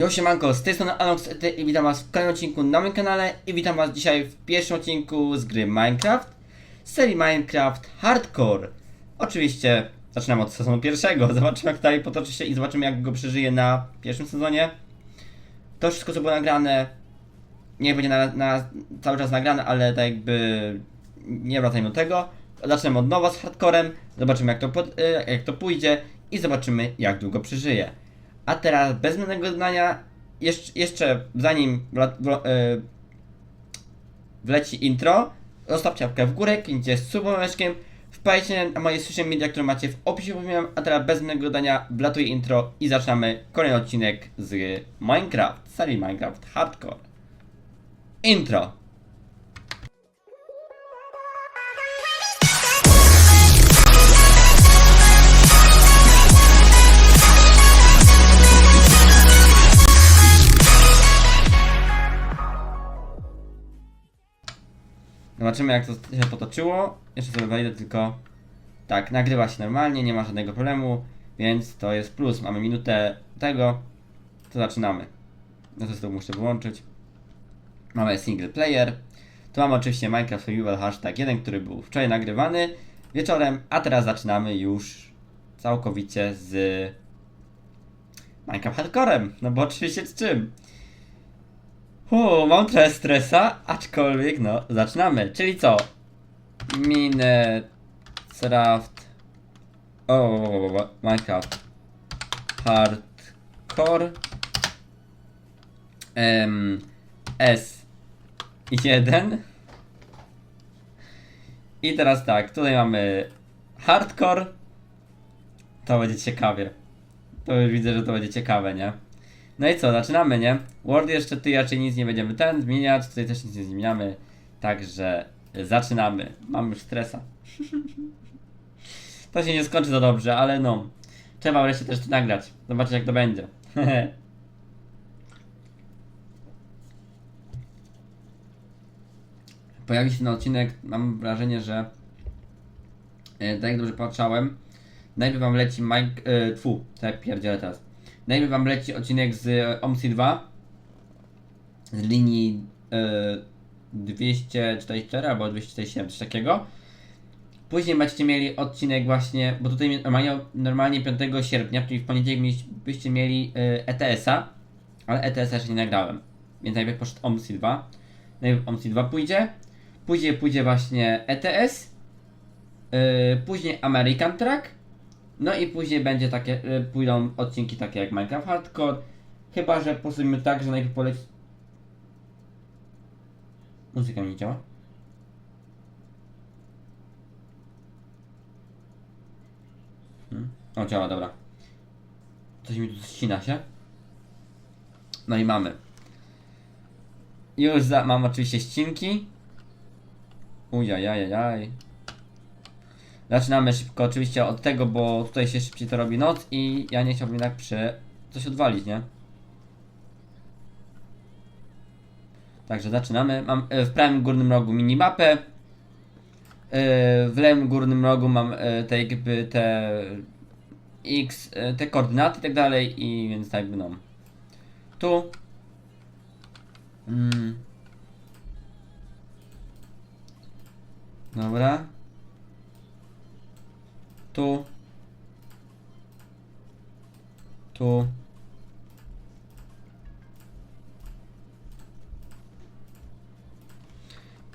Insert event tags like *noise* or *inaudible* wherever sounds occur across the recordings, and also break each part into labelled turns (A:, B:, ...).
A: Yo siemanko, z tej strony Anox i witam was w kolejnym odcinku na moim kanale i witam was dzisiaj w pierwszym odcinku z gry Minecraft, z serii Minecraft Hardcore. Oczywiście zaczynamy od sezonu pierwszego, *laughs* zobaczymy jak dalej potoczy się i zobaczymy jak go przeżyje na pierwszym sezonie. To wszystko co było nagrane, nie będzie na, na cały czas nagrane, ale tak jakby nie wracajmy do tego. Zaczniemy od nowa z hardcorem, zobaczymy jak to, pod, e, jak to pójdzie i zobaczymy jak długo przeżyje. A teraz bez zbędnego zdania, jeszcze, jeszcze zanim wla, wla, e, wleci intro, zostawcie łapkę w górę, kliknijcie z subomeczkiem, wpadajcie na moje social media, które macie w opisie powinienem, a teraz bez zbędnego zdania wlatuje intro i zaczynamy kolejny odcinek z Minecraft, serii Minecraft Hardcore. Intro! Zobaczymy jak to się potoczyło. Jeszcze sobie wejdę tylko. Tak, nagrywa się normalnie, nie ma żadnego problemu, więc to jest plus. Mamy minutę tego, to zaczynamy. No to sobie muszę wyłączyć. Mamy single player. Tu mamy oczywiście Minecraft Survival Hashtag 1, który był wczoraj nagrywany wieczorem, a teraz zaczynamy już całkowicie z Minecraft Hardcorem. No bo oczywiście z czym? Hu, mam trochę stresa, aczkolwiek no, zaczynamy. Czyli co? Minecraft. O, Minecraft. Hardcore. M. S1. I teraz tak, tutaj mamy hardcore. To będzie ciekawie. To już widzę, że to będzie ciekawe, nie? No i co, zaczynamy, nie? Word jeszcze ty raczej nic nie będziemy ten zmieniać, tutaj też nic nie zmieniamy. Także zaczynamy. Mam już stresa. to się nie skończy za dobrze, ale no. Trzeba wreszcie też to nagrać. Zobaczyć jak to będzie. *laughs* Pojawi się ten odcinek, mam wrażenie, że e, tak jak dobrze patrzałem, najpierw wam leci Mike, e, tfu, tak pierdzielę teraz. Najpierw wam leci odcinek z e, OMSI 2 z linii e, 244 albo 247, coś takiego. Później będziecie mieli odcinek właśnie, bo tutaj normalnie, normalnie 5 sierpnia, czyli w poniedziałek byście mieli e, ETS-a, ale ETS-a jeszcze nie nagrałem. Więc najpierw poszedł OMSI 2, najpierw OMSI 2 pójdzie, później pójdzie właśnie ETS, później American Track, no i później będzie takie, y, pójdą odcinki takie jak Minecraft Hardcore. Chyba, że postawimy tak, że najpierw poleci... Muzyka nie działa? Hmm? O, działa, dobra. Coś mi tu ścina się. No i mamy. Już za, mam oczywiście ścinki. Ujajajajaj. Zaczynamy szybko oczywiście od tego, bo tutaj się szybciej to robi noc i ja nie chciałbym jednak przy coś odwalić, nie? Także zaczynamy. Mam e, w prawym górnym rogu minimapę. E, W lewym górnym rogu mam e, te jakby te x, te koordynaty i tak dalej i więc tak no. Tu. Mm. Dobra. Tu. Tu.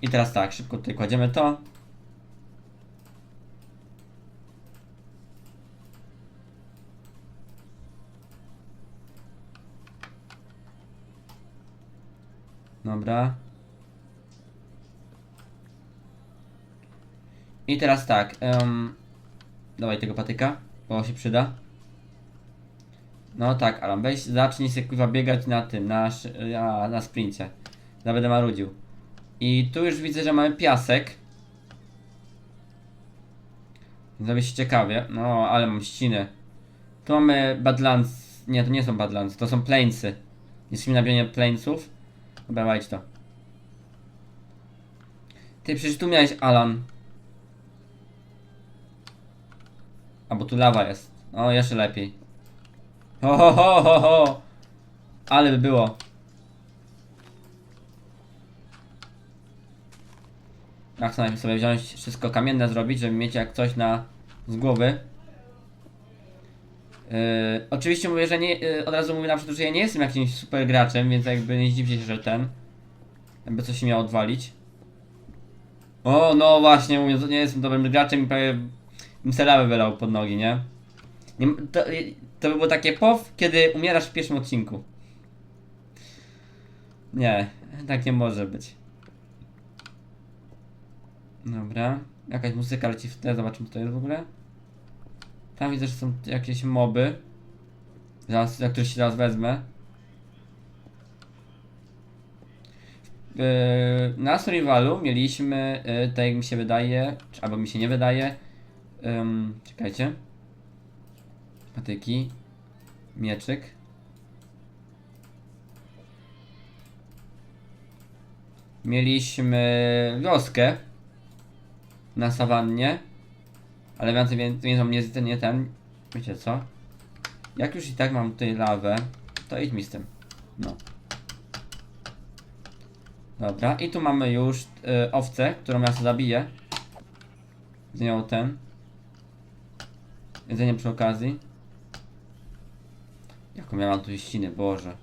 A: I teraz tak, szybko tutaj kładziemy to. Dobra. I teraz tak, em, Dawaj tego patyka, bo się przyda. No tak, Alan, weź, zacznij się kurwa biegać na tym, na, a, na sprincie. Marudził. I tu już widzę, że mamy piasek. Zrobi się ciekawie. No, ale mam ściny. Tu mamy Badlands. Nie, to nie są Badlands, to są Plainsy. Jesteśmy na bionie Plainsów. Dobra, to. Ty przecież tu miałeś Alan. Bo tu lawa jest. O, jeszcze lepiej. Ho, ho, ho, ho, ho. Ale by było. Ja chcę sobie wziąć wszystko kamienne zrobić, żeby mieć jak coś na z głowy. Yy, oczywiście mówię, że nie, yy, od razu mówię na przykład, że ja nie jestem jakimś super graczem, więc jakby nie zdziwcie się, że ten jakby coś się miało odwalić. O, no właśnie, mówię, że nie jestem dobrym graczem i prawie bym se lawę wylał pod nogi, nie? nie to, to by było takie pow, kiedy umierasz w pierwszym odcinku. Nie, tak nie może być. Dobra, jakaś muzyka leci w tle, zobaczymy co to jest w ogóle. Tam widzę, że są jakieś moby. Zaraz, za które się teraz wezmę. Yy, na survivalu mieliśmy, yy, tak jak mi się wydaje, albo mi się nie wydaje, ym, czekajcie, patyki, mieczyk, mieliśmy wioskę na sawannie, ale więcej, więcej nie, nie ten, wiecie co, jak już i tak mam tutaj lawę, to idź mi z tym, no. Dobra, i tu mamy już y, owcę, którą ja sobie zabiję. Z nią ten. Jedzenie przy okazji. Jaką ja mam tu ściny, Boże.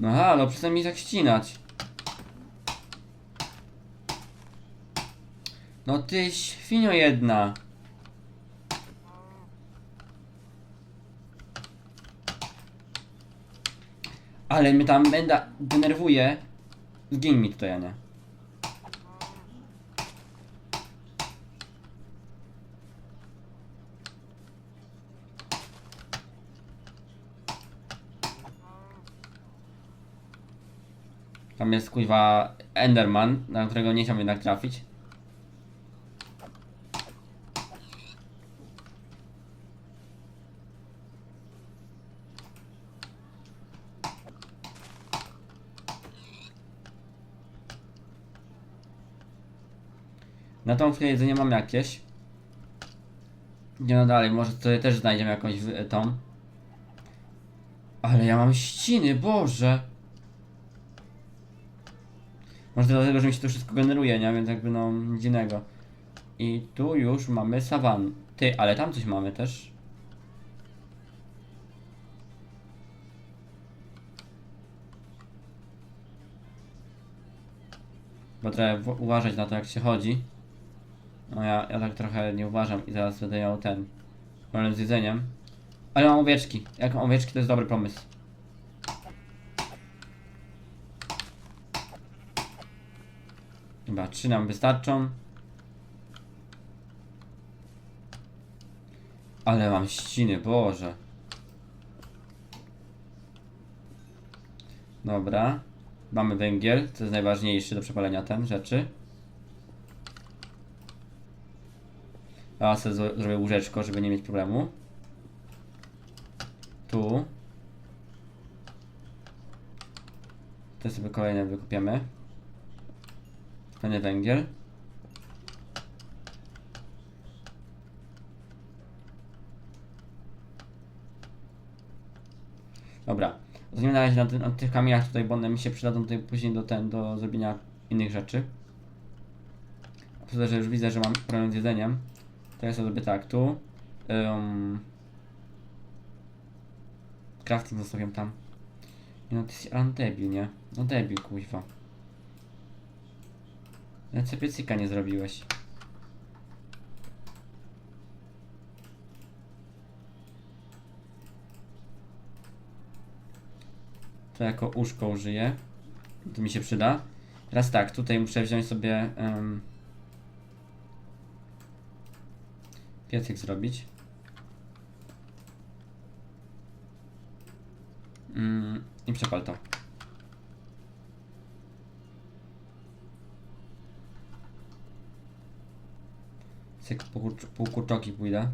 A: No halo, przestań mi tak ścinać. No ty świnio jedna. Ale mnie tam będę denerwuje. Zgiń mi tutaj, a nie. Tam jest kuźwa Enderman, na którego nie chciałbym jednak trafić. Na tą chwilę jedzenie mam jakieś. Idziemy dalej, może tutaj też znajdziemy jakąś tą. Ale ja mam ściny, Boże! Może to dlatego, że mi się to wszystko generuje, nie? Więc jakby no nic innego. I tu już mamy sawan. Ty, ale tam coś mamy też. Bo trzeba uważać na to jak się chodzi. No ja, ja tak trochę nie uważam i zaraz będę miał ten problem z jedzeniem. Ale mam owieczki. Jak mam owieczki to jest dobry pomysł. Chyba trzy nam wystarczą. Ale mam ściny, Boże. Dobra. Mamy węgiel, co jest najważniejsze do przepalenia ten rzeczy. A sobie zro- zrobię łóżeczko, żeby nie mieć problemu. Tu. To sobie kolejne wykupiemy. Kolejny węgiel. Dobra. Zacznijmy na razie na, na tych kamieniach tutaj, bo one mi się przydadzą tutaj później do ten, do zrobienia innych rzeczy. Poza, że już widzę, że mam problem z jedzeniem. To ja sobie tak, tu. Um, crafting zostawiam tam. Nie no, ty jesteś debil, nie? No debil, kuźwa. Piecyka nie zrobiłeś. To jako uszko użyję. To mi się przyda. Teraz tak, tutaj muszę wziąć sobie em, piecyk zrobić. Mm, I przepal to. Cyk, pół, pół kurczoki pójdę.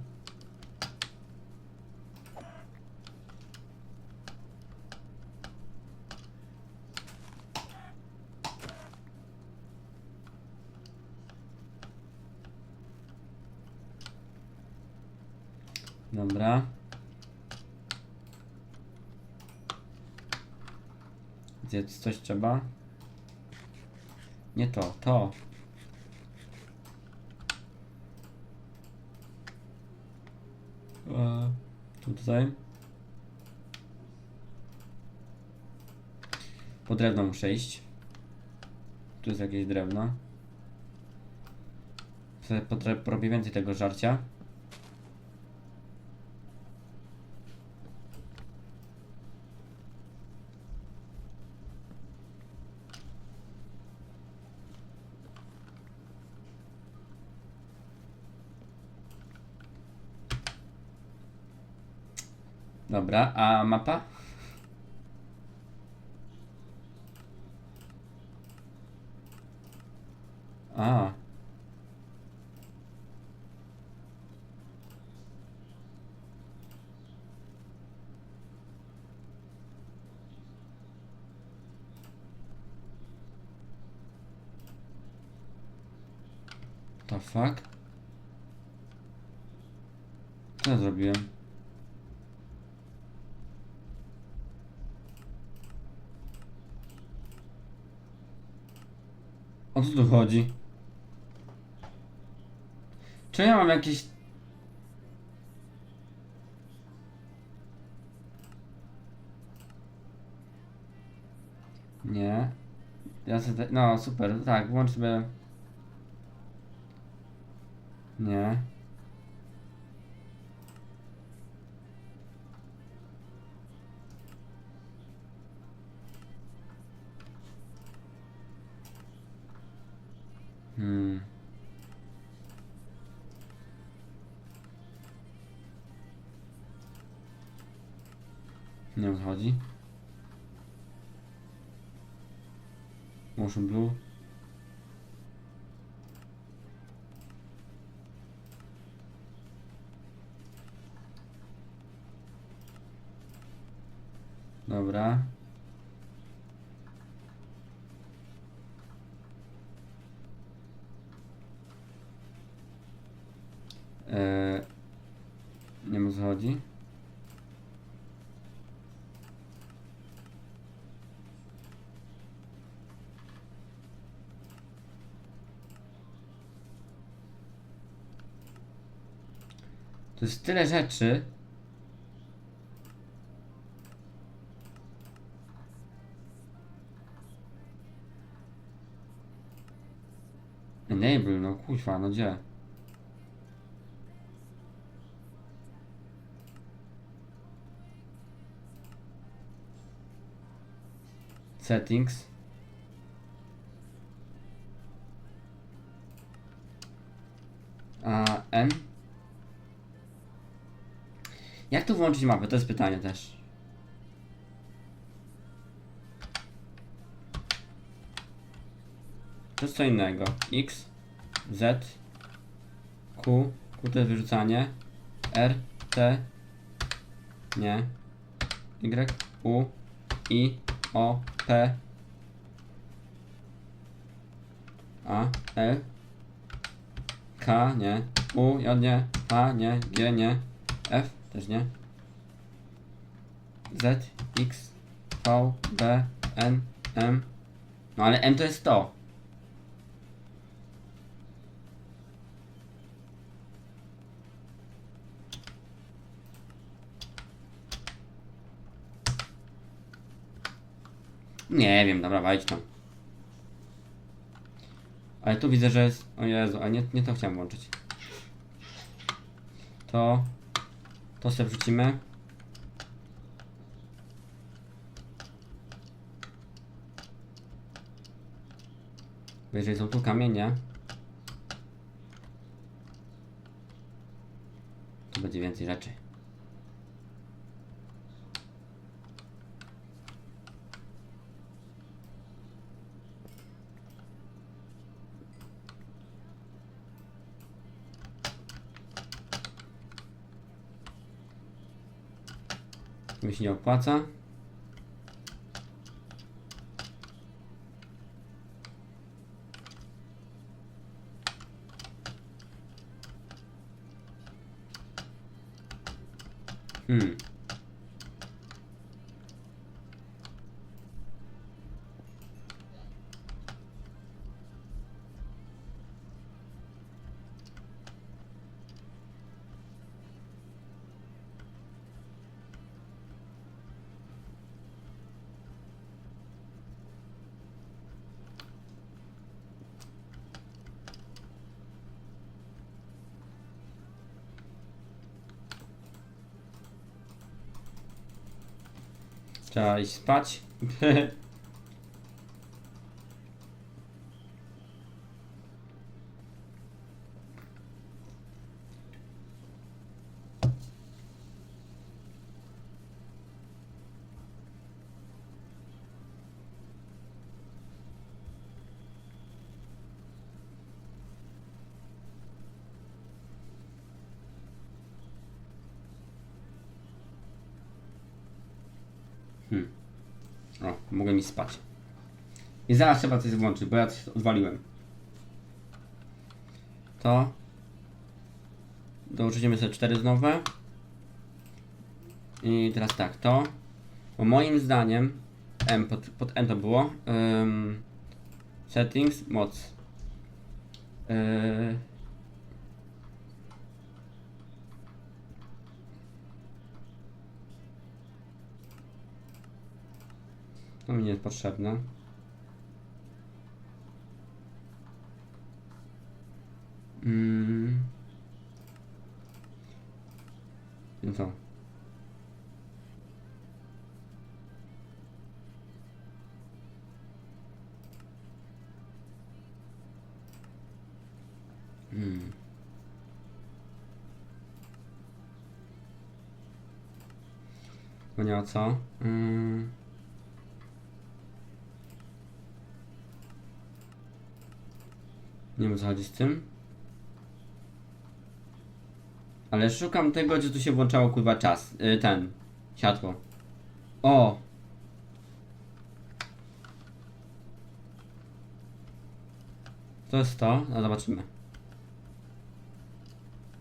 A: Dobra. Gdzie coś trzeba? Nie to, to. Tutaj. Po drewno muszę iść. Tu jest jakieś drewno. Sobie więcej tego żarcia. Dobra, a mapa? A. The fuck? Co ja zrobiłem? Co tu chodzi? Czy ja mam jakieś... Nie. Ja sobie... No, super, tak, włącz sobie... Nie. Nie wiem o co chodzi. Motion Blue. Dobra. Eee, nie wiem o To jest tyle rzeczy. Enable, no kuźwa, no gdzie? Settings. A N. Jak tu włączyć mapę? To jest pytanie też. To jest co innego. X, Z, Q, Q to jest wyrzucanie, R, T, nie, Y, U, I, O, P, A, L, K, nie, U, J, nie, A, nie, G, nie, F, też nie, Z, X, V, B, N, M, no ale M to jest to. Nie wiem, dobra, wejdź tam. Ale tu widzę, że jest... O Jezu, a nie, nie to chciałem włączyć. To... To sobie wrzucimy. Jeżeli są tu kamienie... To będzie więcej rzeczy. Mi się nie opłaca. Hmm. Trzeba iść spać. *laughs* Mi spać. I zaraz trzeba coś włączyć, bo ja coś odwaliłem. To. Dołożymy sobie cztery nowe. I teraz tak, to. Bo moim zdaniem M pod, pod N to było. Ym, settings, moc. Yy, to mi nie jest potrzebne. Mm. I co? Mm. Bo nie ma co? Mm. Nie wiem co chodzi z tym. Ale szukam tego, gdzie tu się włączało kurwa czas. Y, ten. Światło. O! To jest to? No zobaczymy.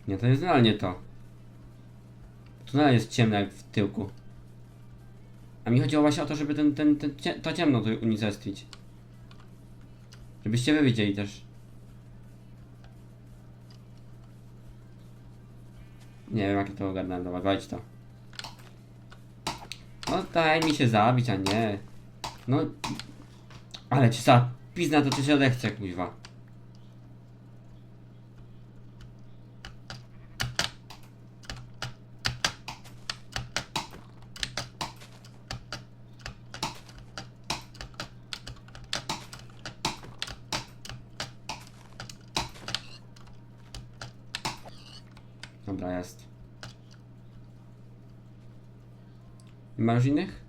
A: Nie, to jest realnie to. Tu nadal jest ciemno jak w tyłku. A mi chodziło właśnie o to, żeby ten, ten, ten to ciemno tu unicestwić. Żebyście wy widzieli też. Nie wiem, jak to ogarnąłem, dobra, wejdź to. No daj mi się zabić, a nie. No. Ale ci za pizna to ci się odechce, kuźwa. Dobra, jest. Nie ma już innych?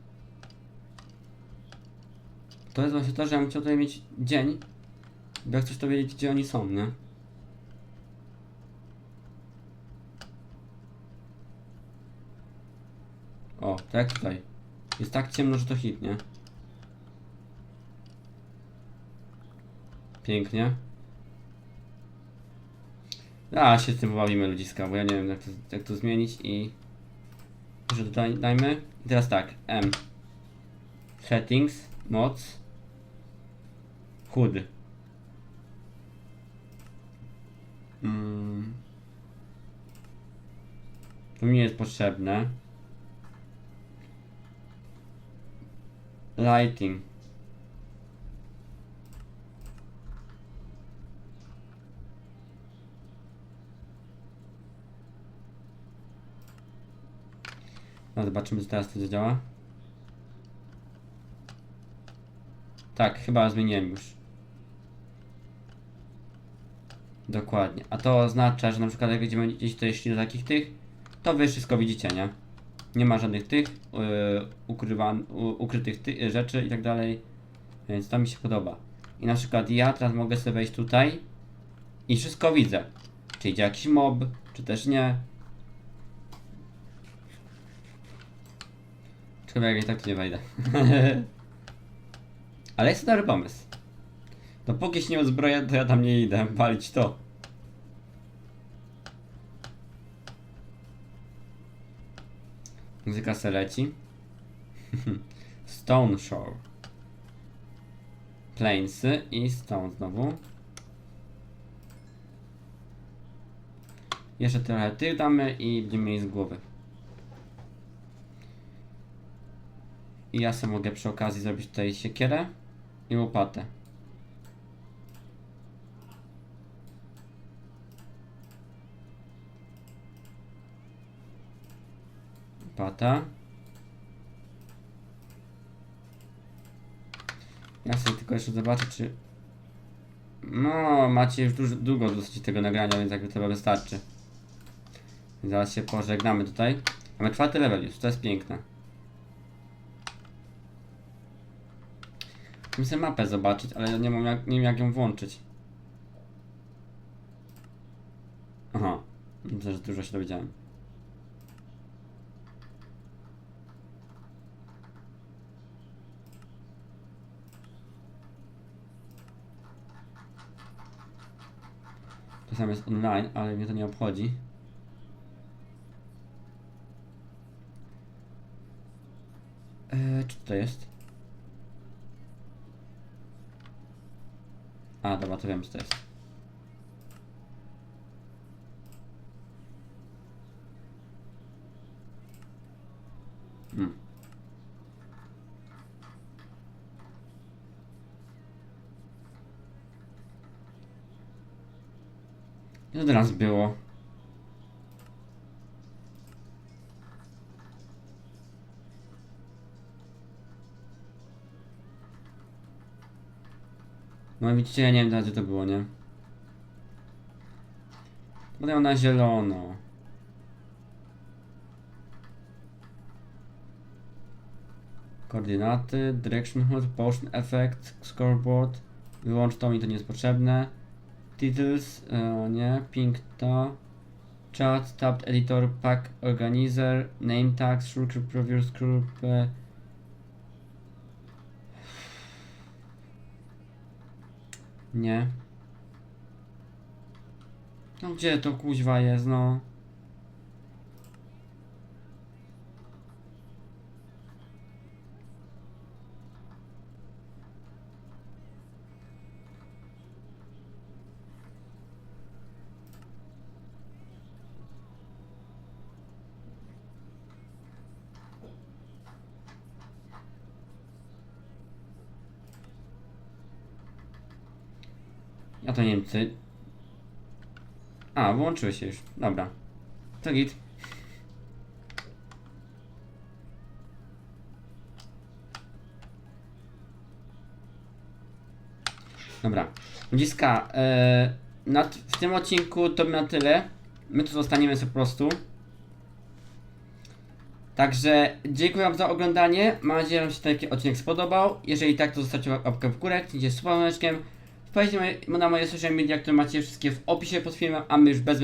A: To jest właśnie to, że ja bym chciał tutaj mieć dzień. Bo jak chcesz to wiedzieć, gdzie oni są, nie? O, tak tutaj. Jest tak ciemno, że to hit, nie? Pięknie. A, się z tym pobawimy ludziska, bo ja nie wiem jak to, jak to zmienić i... Że tutaj dajmy. I teraz tak, M. Settings, moc. HUD. Mm. To mi jest potrzebne. Lighting. No zobaczymy, czy teraz to zadziała. Tak, chyba zmieniłem już. Dokładnie. A to oznacza, że na przykład jak będziemy gdzieś tutaj szli do takich tych, to wy wszystko widzicie, nie? Nie ma żadnych tych yy, ukrywan, ukrytych ty, rzeczy i tak dalej. Więc to mi się podoba. I na przykład ja teraz mogę sobie wejść tutaj i wszystko widzę. Czy idzie jakiś mob, czy też nie. Szkoda, jak i tak tu nie wejdę. *laughs* Ale jest to dobry pomysł. Dopóki się nie uzbroję, to ja tam nie idę. Walić to. Muzyka se leci. *laughs* Stone Shore. Plainsy i Stone znowu. Jeszcze trochę tych damy i będziemy mieli z głowy. I ja sobie mogę przy okazji zrobić tutaj siekierę i łopatę. Łopata. Ja sobie tylko jeszcze zobaczę, czy... No, macie już dużo, długo dosyć tego nagrania, więc jakby chyba wystarczy. Zaraz się pożegnamy tutaj. Mamy czwarty level już, to jest piękne. Muszę mapę zobaczyć, ale nie mam jak, nie wiem jak ją włączyć. Aha, myślę, że dużo się dowiedziałem. To samo jest online, ale mnie to nie obchodzi. Eee, czy to jest? A, dobra, to wiem, co to jest. Hmm. I było. No widzicie, ja nie wiem gdzie to było, nie? Podają na zielono. Koordynaty, direction HUD, potion effect, scoreboard. Wyłącz to, mi to nie jest potrzebne. Titles, e, nie, ping to. Chat, tabbed editor, pack organizer, name tags, shulker previous group. Nie. No gdzie to kuźwa jest, no? Ja to nie wiem, ty. A, włączyły się już. Dobra. To git. Dobra. Ludziska, e, na, w tym odcinku to na tyle. My tu zostaniemy po prostu. Także dziękuję Wam za oglądanie. Mam nadzieję, że Wam się taki odcinek spodobał. Jeżeli tak, to zostawcie łapkę w górę, kliknijcie z Wpadźcie na moje social media, które macie wszystkie w opisie pod filmem, a my już bez